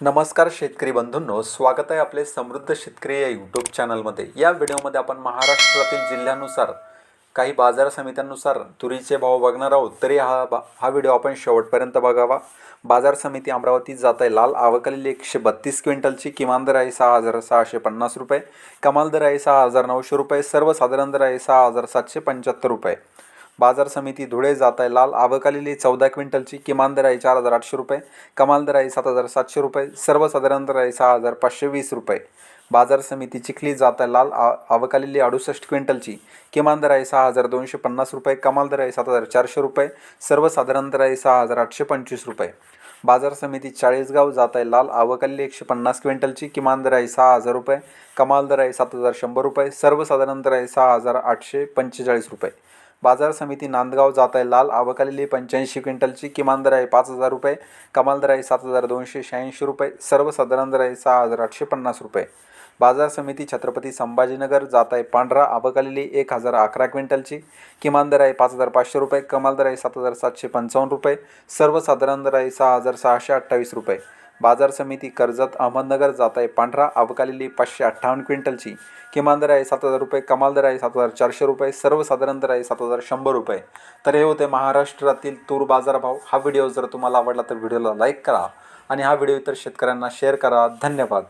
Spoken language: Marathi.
नमस्कार शेतकरी बंधूंनो स्वागत आहे आपले समृद्ध शेतकरी या यूट्यूब चॅनलमध्ये या व्हिडिओमध्ये आपण महाराष्ट्रातील जिल्ह्यानुसार काही बाजार समित्यांनुसार तुरीचे भाव बघणार आहोत तरी हा बा हा व्हिडिओ आपण शेवटपर्यंत बघावा. बाजार समिती अमरावती जात आहे लाल आवकलेली एकशे बत्तीस क्विंटलची किमान दर आहे सहा हजार सहाशे पन्नास रुपये कमाल दर आहे सहा हजार नऊशे रुपये सर्वसाधारण दर आहे सहा हजार सातशे पंच्याहत्तर रुपये. बाजार समिती धुळे जात आहे लाल. आवक चौदा क्विंटलची. किमान दर आहे चार हजार आठशे रुपये. कमाल दर आहे सात हजार सातशे रुपये. सर्वसाधारण दर आहे सहा हजार पाचशे वीस रुपये. बाजार समिती चिखली जात आहे लाल. आ आवक अडुसष्ट क्विंटलची. किमान दर आहे सहा हजार दोनशे पन्नास रुपये. कमाल दर आहे सात हजार चारशे रुपये. सर्वसाधारण दर आहे सहा हजार आठशे पंचवीस रुपये. बाजार समिती चाळीसगाव जात आहे लाल आवकालेली एकशे पन्नास क्विंटलची. किमान दर आहे सहा हजार रुपये. कमाल दर आहे सात हजार शंभर रुपये. सर्वसाधारण दर आहे सहा हजार आठशे पंचेचाळीस रुपये. बाजार समिती नांदगाव जात आहे. लाल आवक पंच्याऐंशी क्विंटलची किमान दर आहे पाच हजार रुपये कमाल दर आहे सात हजार दोनशे शहाऐंशी रुपये सर्वसाधारण दर आहे सहा हजार आठशे पन्नास रुपये. बाजार समिती छत्रपती संभाजीनगर जात आहे. पांढरा आबकालेली एक हजार अकरा क्विंटलची किमान दर आहे पाच हजार पाचशे रुपये कमाल दर आहे सात हजार सातशे पंचावन्न रुपये सर्वसाधारण दर आहे सहा हजार सहाशे अठ्ठावीस रुपये. बाजार समिती कर्जत अहमदनगर जात आहे पांढरा अवकालेली पाचशे अठ्ठावन्न क्विंटलची. किमान दर आहे सात हजार रुपये कमाल दर आहे सात हजार चारशे रुपये सर्वसाधारण दर आहे सात हजार शंभर रुपये. तर हे होते महाराष्ट्रातील तूर बाजारभाव हा व्हिडिओ जर तुम्हाला आवडला तर व्हिडिओला लाईक करा आणि हा व्हिडिओ इतर शेतकऱ्यांना शेअर करा. धन्यवाद.